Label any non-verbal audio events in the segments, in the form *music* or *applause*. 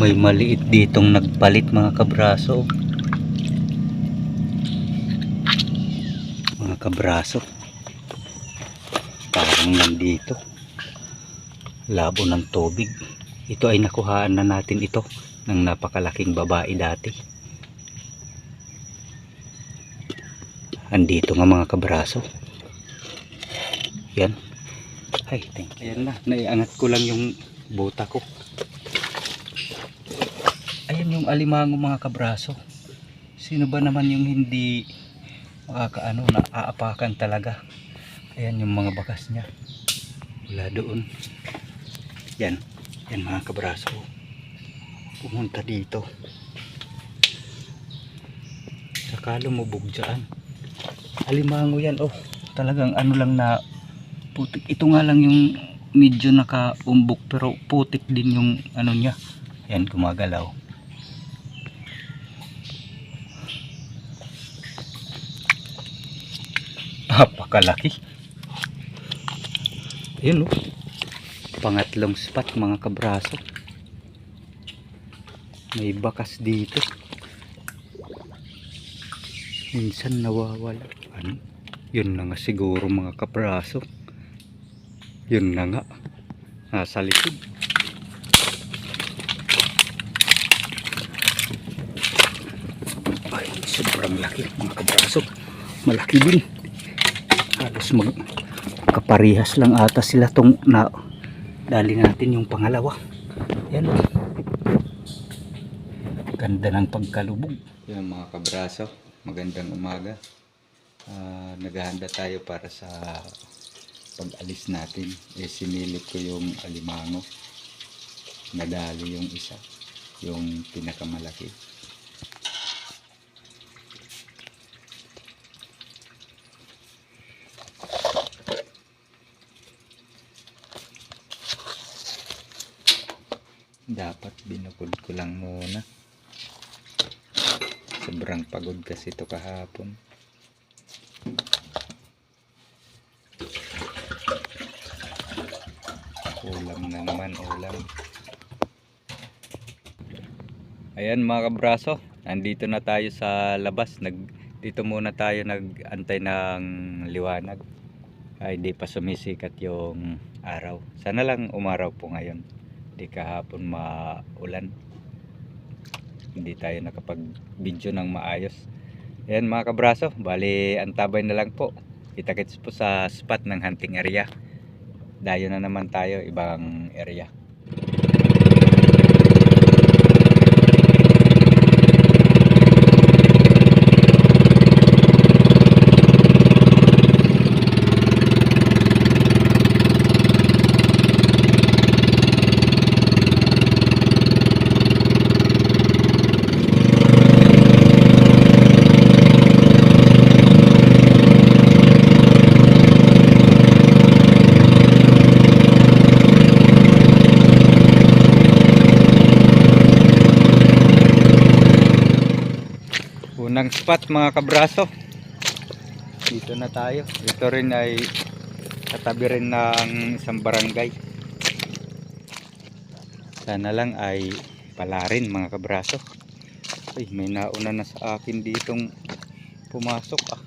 May maliit ditong nagpalit mga kabraso. Mga kabraso. Parang nandito. Labo ng tubig. Ito ay nakuhaan na natin ito ng napakalaking babae dati. Andito nga mga kabraso. Yan. Ay, thank you. Ayan na, naiangat ko lang yung bota ko. Yung alimango mga kabraso. Sino ba naman yung hindi makakaano na aapakan talaga. Ayan yung mga bakas niya. Wala doon. Yan. Yan mga kabraso. Pumunta dito. Saka lumubog dyan. Alimango yan. Oh, talagang ano lang na putik. Ito nga lang yung medyo nakaumbok pero putik din yung ano niya. Yan, gumagalaw. Napakalaki. Yun oh. Pangatlong spot mga kabraso. May bakas dito. Minsan nawawala. Ano? Yun na nga siguro mga kabraso. Yun na nga. Nasa likod. Ay, sobrang laki mga kabraso. Malaki din. Halos mag kaparihas lang ata sila tong na dali natin yung pangalawa. Yan. Ganda ng pagkalubog. Yan mga kabraso. Magandang umaga. Ah, naghahanda tayo para sa pag-alis natin. Eh, sinilip ko yung alimango. Nadali yung isa. Yung pinakamalaki. Dapat binukod ko lang muna. Sobrang pagod kasi ito kahapon. Ulam na naman, ulam. Ayan mga kabraso, nandito na tayo sa labas. Nag, dito muna tayo nag-antay ng liwanag. Ay di pa sumisikat yung araw. Sana lang umaraw po ngayon. Di kahapon maulan. Hindi tayo nakapag-video ng maayos. Ayan mga kabraso, bali antabay na lang po. Kita-kits po sa spot ng hunting area. Dayo na naman tayo ibang area. Spot mga kabraso. Dito na tayo. Ito rin ay katabi rin ng isang barangay. Sana lang ay pala rin mga kabraso. Ay, may nauna na sa akin ditong pumasok ah.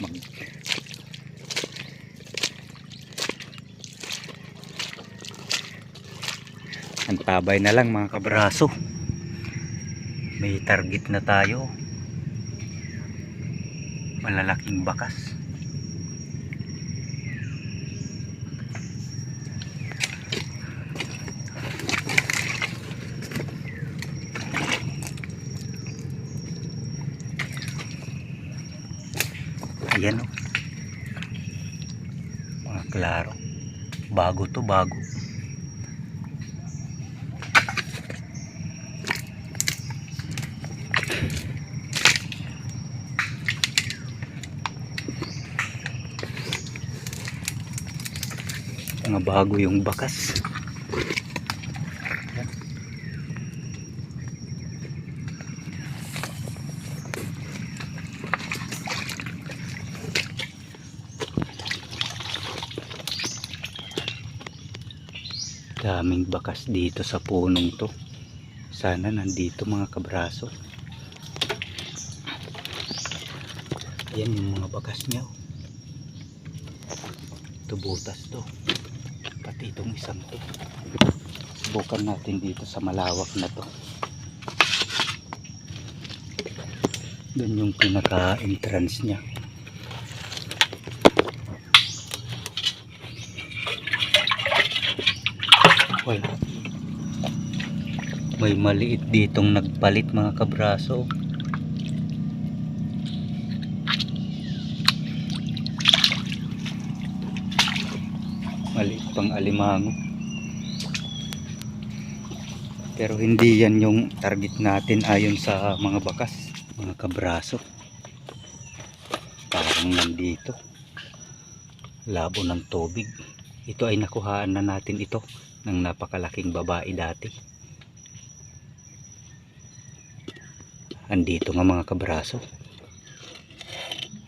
Mag Antabay na lang mga kabraso may target na tayo. Malalaking bakas. Ayan o mga klaro. Bago to bago mga bago yung bakas. Daming bakas dito sa punong to. Sana nandito mga kabraso yan yung mga bakas niya oh. ito butas to. Pati itong isang to. Subukan natin dito sa malawak na to. Doon yung pinaka entrance niya. Wala. May maliit ditong nagpalit mga kabraso maliit pang alimango pero hindi yan yung target natin ayon sa mga bakas mga kabraso. Parang nandito. Labo ng tubig. Ito ay nakuhaan na natin ito ng napakalaking babae dati. Andito nga mga kabraso.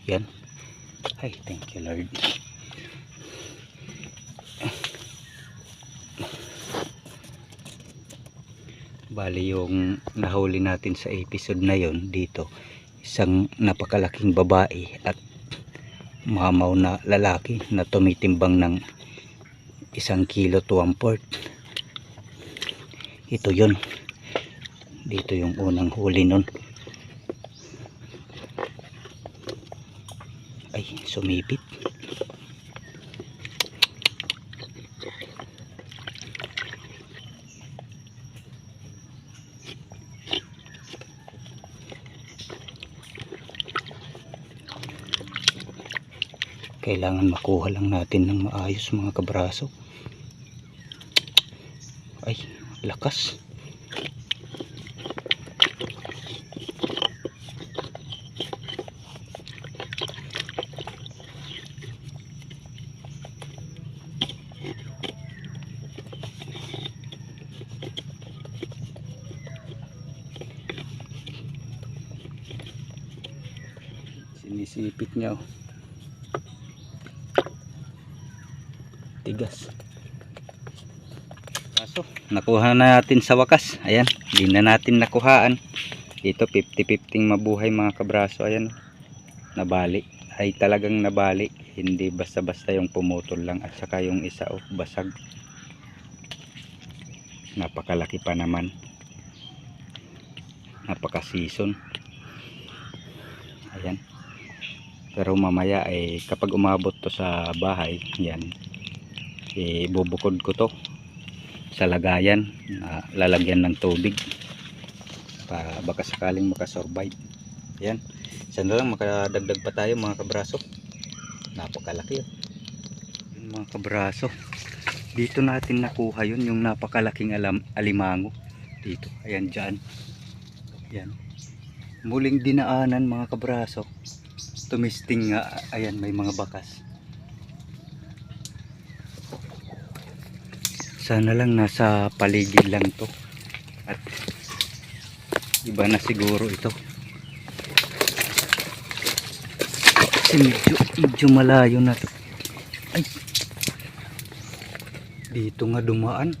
Yan. Ay thank you lord bali yung nahuli natin sa episode na yon dito isang napakalaking babae at mamaw na lalaki na tumitimbang ng isang kilo to one port ito yun. Dito yung unang huli nun. Ay sumipit kailangan makuha lang natin ng maayos mga kabraso. Ay lakas sinisipit niya oh. tigas kaso nakuha na natin sa wakas. Ayan hindi na natin nakuhaan. Dito 50-50 mabuhay mga kabraso. Ayan nabali. Ay talagang nabali. Hindi basta basta yung pumutol lang at saka yung isa oh, basag. Napakalaki pa naman. Napaka season ayan. Pero mamaya ay kapag umabot to sa bahay yan ibubukod ko to sa lagayan na lalagyan ng tubig para baka sakaling makasurvive. Yan. Isa na lang makadagdag pa tayo mga kabraso. Napakalaki yun Yun, mga kabraso. Dito natin nakuha yun yung napakalaking alam, alimango. Dito ayan dyan. Yan. Muling dinaanan mga kabraso. Tumisting nga ayan may mga bakas sana lang nasa paligid lang to. At iba na siguro ito. Kasi medyo, medyo malayo na to. Ay! Dito nga dumaan.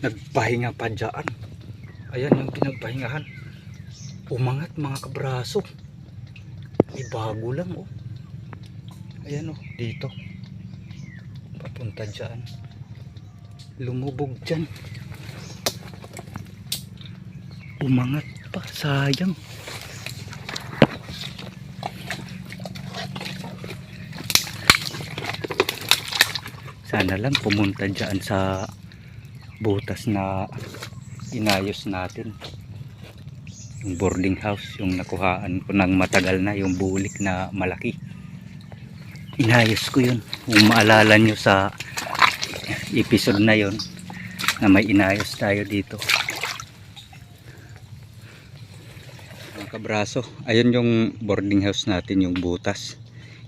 Nagpahinga pa dyan. Ayan yung pinagpahingahan. Umangat mga kabraso. Ay bago lang oh. Ayan oh. Dito. Papunta dyan lumubog dyan. Umangat pa sayang. Sana lang pumunta dyan sa butas na inayos natin. Yung boarding house yung nakuhaan ko ng matagal na yung bulik na malaki. Inayos ko yun. Kung maalala nyo sa episode na yon na may inayos tayo dito. Mga kabraso ayun yung boarding house natin yung butas.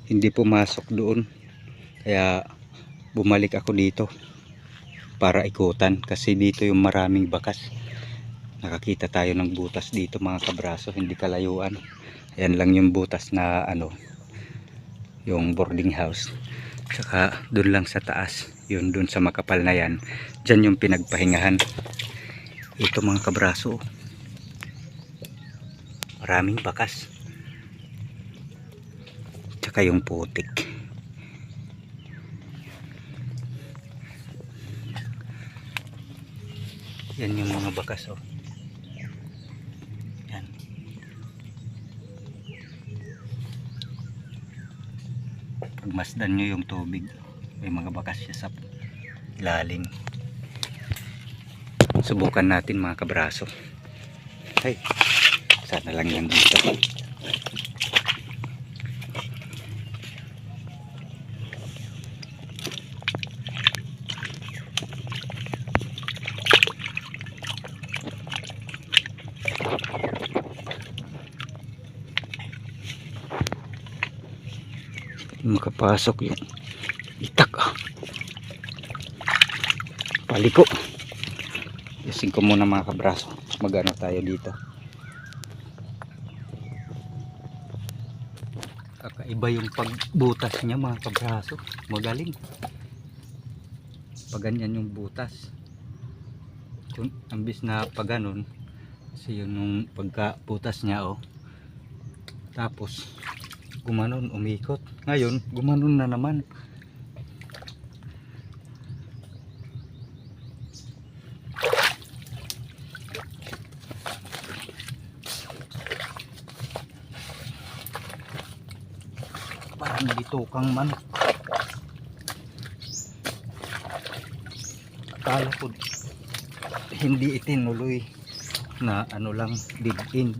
Hindi pumasok doon. Kaya bumalik ako dito para ikutan kasi dito yung maraming bakas. Nakakita tayo ng butas dito mga kabraso hindi kalayuan. Ayan lang yung butas na ano yung boarding house tsaka doon lang sa taas yun dun sa makapal na yan. Dyan yung pinagpahingahan. Ito mga kabraso. Maraming bakas. Tsaka yung putik. Yan yung mga bakas oh pagmasdan nyo yung tubig may mga bakas siya sa lalim subukan natin mga kabraso. Ay sana lang yan dito makapasok yung itak ah. paliko Yasin ko muna mga kabraso. Magano tayo dito? Kakaiba yung pagbutas niya mga kabraso. Magaling. Pag ganyan yung butas. Yung ambis na pag ganon kasi yun yung pagkabutas niya oh. Tapos gumanon umikot. Ngayon gumanon na naman. Parang ditukang manok akala ko hindi itinuloy na ano lang dead end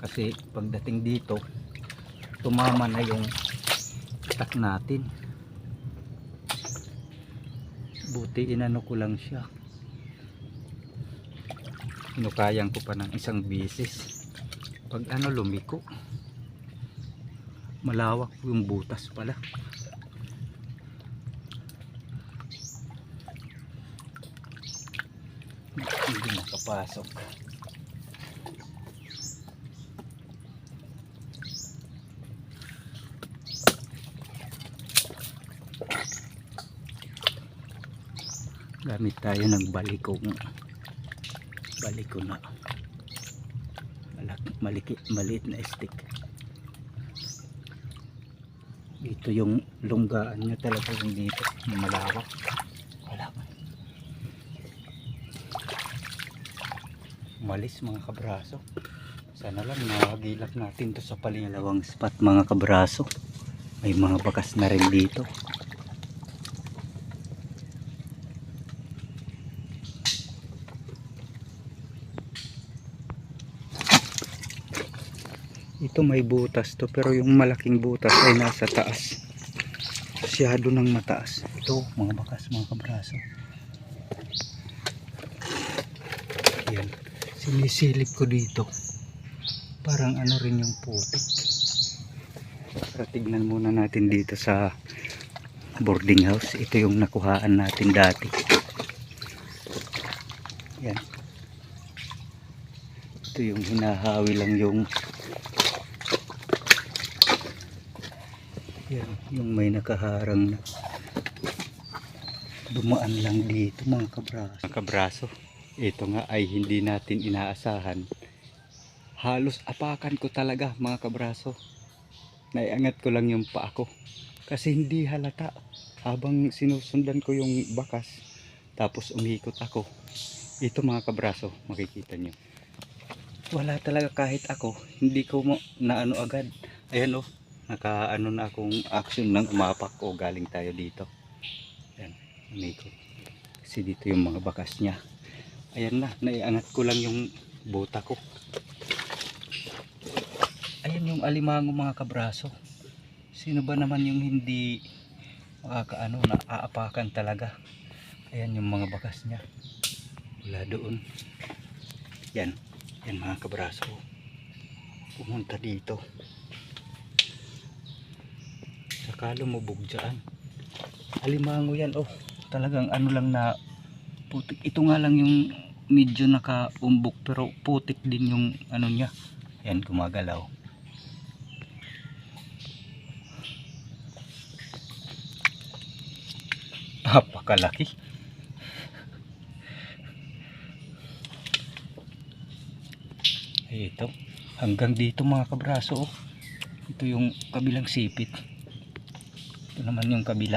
kasi pagdating dito tumama na yung tak natin. Buti inano ko lang siya. Inukayan ko pa ng isang bisis. Pag ano lumiko. Malawak yung butas pala. Hindi makapasok gamit tayo ng balikong baliko na. Malaki, maliki, maliit na stick. Dito yung lunggaan niya talaga dito malawak. Malis mga kabraso. Sana lang nakagilap natin to sa palingalawang spot mga kabraso. May mga bakas na rin dito ito may butas to pero yung malaking butas ay nasa taas. Masyado ng mataas. Ito mga bakas mga kabraso. Yan. Sinisilip ko dito. Parang ano rin yung putik. Para tignan muna natin dito sa boarding house. Ito yung nakuhaan natin dati. Yan. Ito yung hinahawi lang yung yan yung may nakaharang na dumaan lang dito mga kabraso. Mga kabraso ito nga ay hindi natin inaasahan. Halos apakan ko talaga mga kabraso. Naiangat ko lang yung paa ko. Kasi hindi halata habang sinusundan ko yung bakas tapos umikot ako. Ito mga kabraso makikita nyo. Wala talaga kahit ako hindi ko mo naano agad. Ayan oh naka ano na akong action ng umapak. Ko galing tayo dito. Ayan umikot kasi dito yung mga bakas niya. Ayan na naiangat ko lang yung bota ko. Ayan yung alimango mga kabraso. Sino ba naman yung hindi makakaano na aapakan talaga? Ayan yung mga bakas niya. Wala doon. Yan yan mga kabraso. Pumunta dito saka lumubog dyan alimango yan oh talagang ano lang na putik ito nga lang yung medyo nakaumbok pero putik din yung ano niya yan gumagalaw Napakalaki. Ito. Hanggang dito mga kabraso. oh. Ito yung kabilang sipit. Ito naman yung kabila.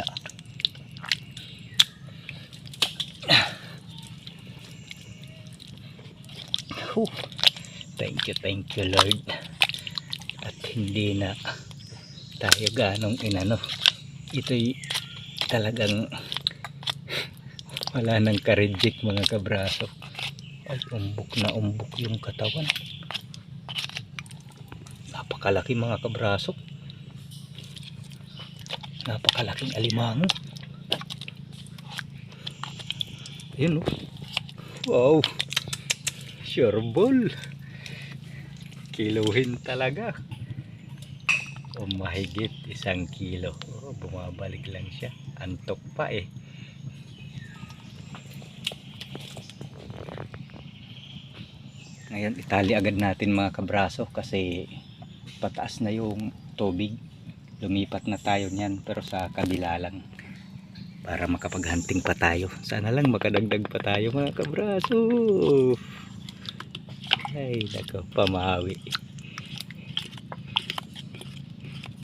Whew. Thank you, thank you Lord. At hindi na tayo ganong inano. Ito'y talagang wala nang karejik mga kabraso. Ay, umbok na umbok yung katawan. Napakalaki mga kabraso. Napakalaking alimango. Yun oh. Wow. Sure ball. Kiluhin talaga. O mahigit isang kilo. Oh, bumabalik lang siya. Antok pa eh. Ngayon itali agad natin mga kabraso kasi pataas na yung tubig. Lumipat na tayo niyan pero sa kabila lang para makapaghanting pa tayo. Sana lang makadagdag pa tayo mga kabraso. Ay, nako, pamawi.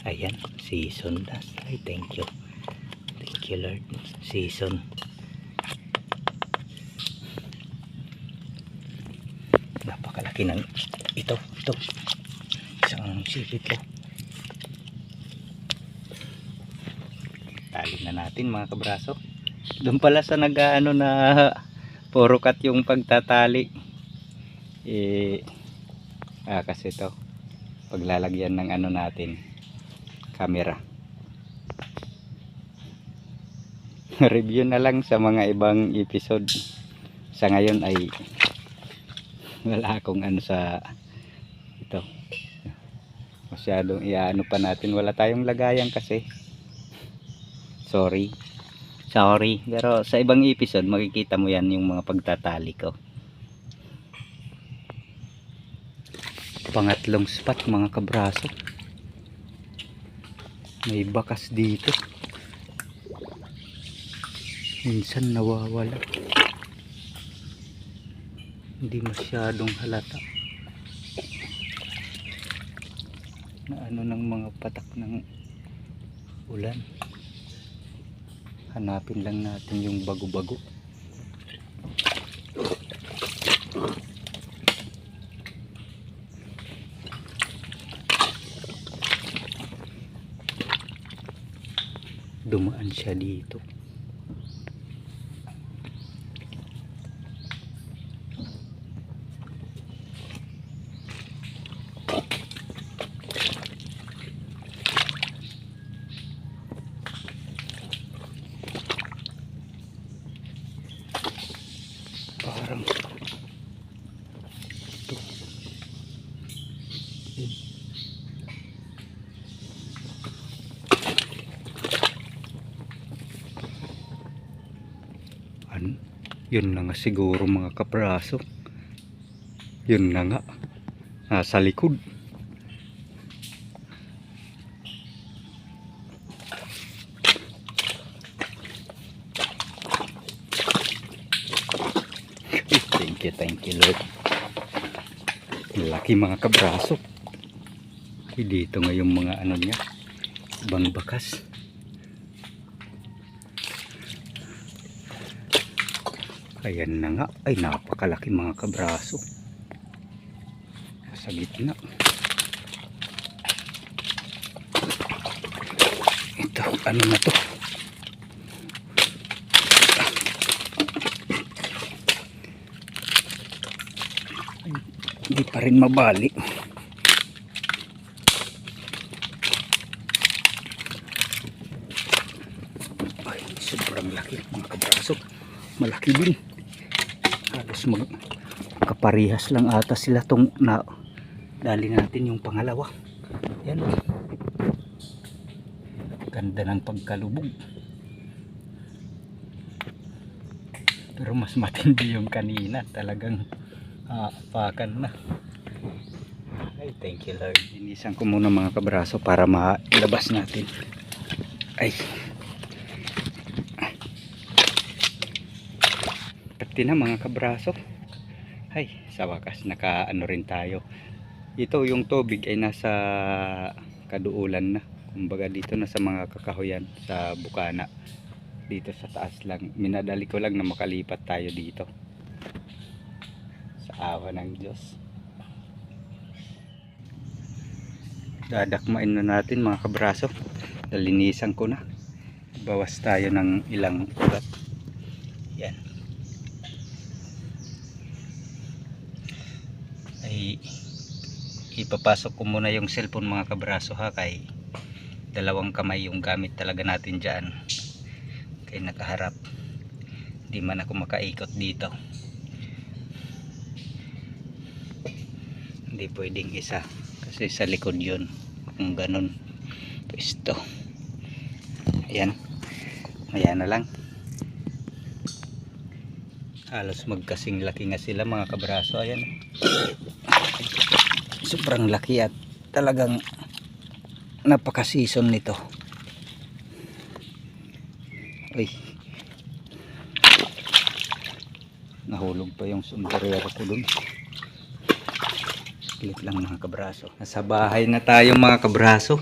Ayan, season na. Ay, thank you. Thank you, Lord. Season. Napakalaki ng ito, ito. Isang sipit ko. Tali na natin mga kabraso. Doon pala sa nag-ano na *laughs* puro cut yung pagtatali. Eh, ah, kasi to paglalagyan ng ano natin camera. *laughs* Review na lang sa mga ibang episode. Sa ngayon ay *laughs* wala akong ano sa ito. Masyadong iaano pa natin. Wala tayong lagayan kasi sorry. Sorry. Pero sa ibang episode makikita mo yan yung mga pagtatali ko. Pangatlong spot mga kabraso. May bakas dito. Minsan nawawala. Hindi masyadong halata. Na ano ng mga patak ng ulan hanapin lang natin yung bago-bago. Dumaan siya dito yun na nga siguro mga kapraso. Yun na nga. Nasa likod. Thank you thank you Lord. Laki mga kabraso dito nga yung mga ano niya. Ibang bakas ayan na nga. Ay napakalaki mga kabraso. Sa gitna. Ito ano na to? Hindi pa rin mabali ay sobrang laki mga kabraso malaki din halos mag kaparihas lang ata sila tong na dali natin yung pangalawa. Yan. Ganda ng pagkalubog. Pero mas matindi yung kanina. Talagang aapakan na. Ay thank you Lord. Inisan ko muna mga kabraso para malabas natin. Ay. Pati na mga kabraso ay sa wakas naka ano rin tayo. Ito yung tubig ay nasa kaduulan na. Kumbaga dito na sa mga kakahuyan sa bukana. Dito sa taas lang. Minadali ko lang na makalipat tayo dito. Sa awa ng Diyos. Dadakmain na natin mga kabraso. Dalinisan ko na. Bawas tayo ng ilang ugat yan ay ipapasok ko muna yung cellphone mga kabraso ha kay dalawang kamay yung gamit talaga natin dyan. Kay nakaharap. Di man ako makaikot dito. Hindi pwedeng isa. Kasi sa likod yun. Kung ganun. Pwesto. Ayan. Ayan na lang. Halos magkasing laki nga sila mga kabraso. Ayan sobrang laki at talagang napaka season nito. Ay nahulog pa yung sombrero ko dun. Split lang mga kabraso. Nasa bahay na tayo mga kabraso.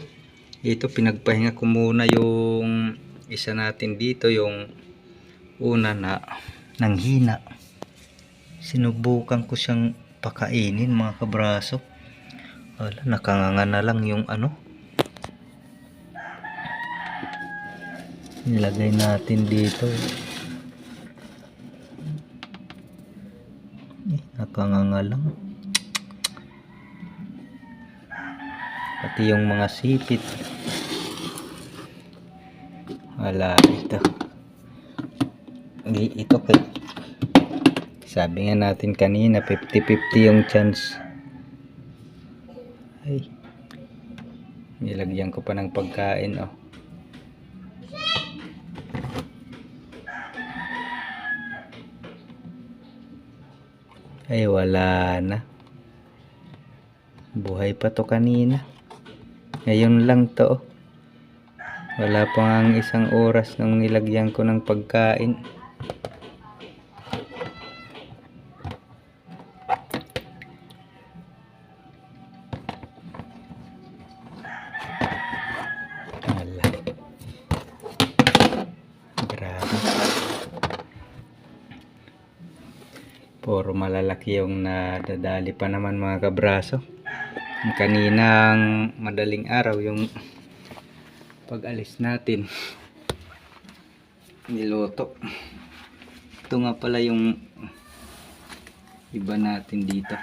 Ito pinagpahinga ko muna yung isa natin dito yung una na nanghina. Sinubukan ko siyang pakainin mga kabraso wala nakanganga na lang yung ano. Nilagay natin dito. Eh, nakanganga lang. Pati yung mga sipit. Wala ito. Ito sabi nga natin kanina 50-50 yung chance ay nilagyan ko pa ng pagkain oh. Ay wala na. Buhay pa to kanina. Ngayon lang to oh. wala pa ang isang oras nung nilagyan ko ng pagkain puro malalaki yung nadadali pa naman mga kabraso. Kaninang madaling araw yung pag-alis natin. Niloto. Ito nga pala yung iba natin dito.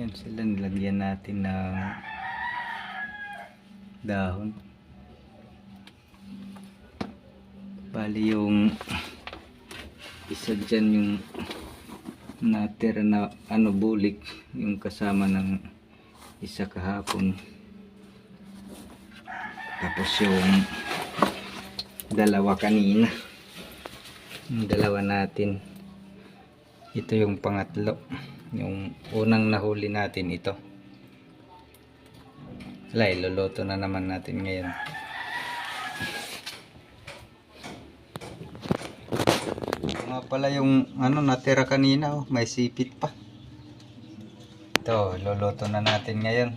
Yan sila nilagyan natin ng dahon. Bali yung isa dyan yung natira na ano bulik yung kasama ng isa kahapon. Tapos yung dalawa kanina. Yung dalawa natin. Ito yung pangatlo. Yung unang nahuli natin ito wala iluluto na naman natin ngayon nga pala yung ano natira kanina oh, may sipit pa. Ito, luluto na natin ngayon.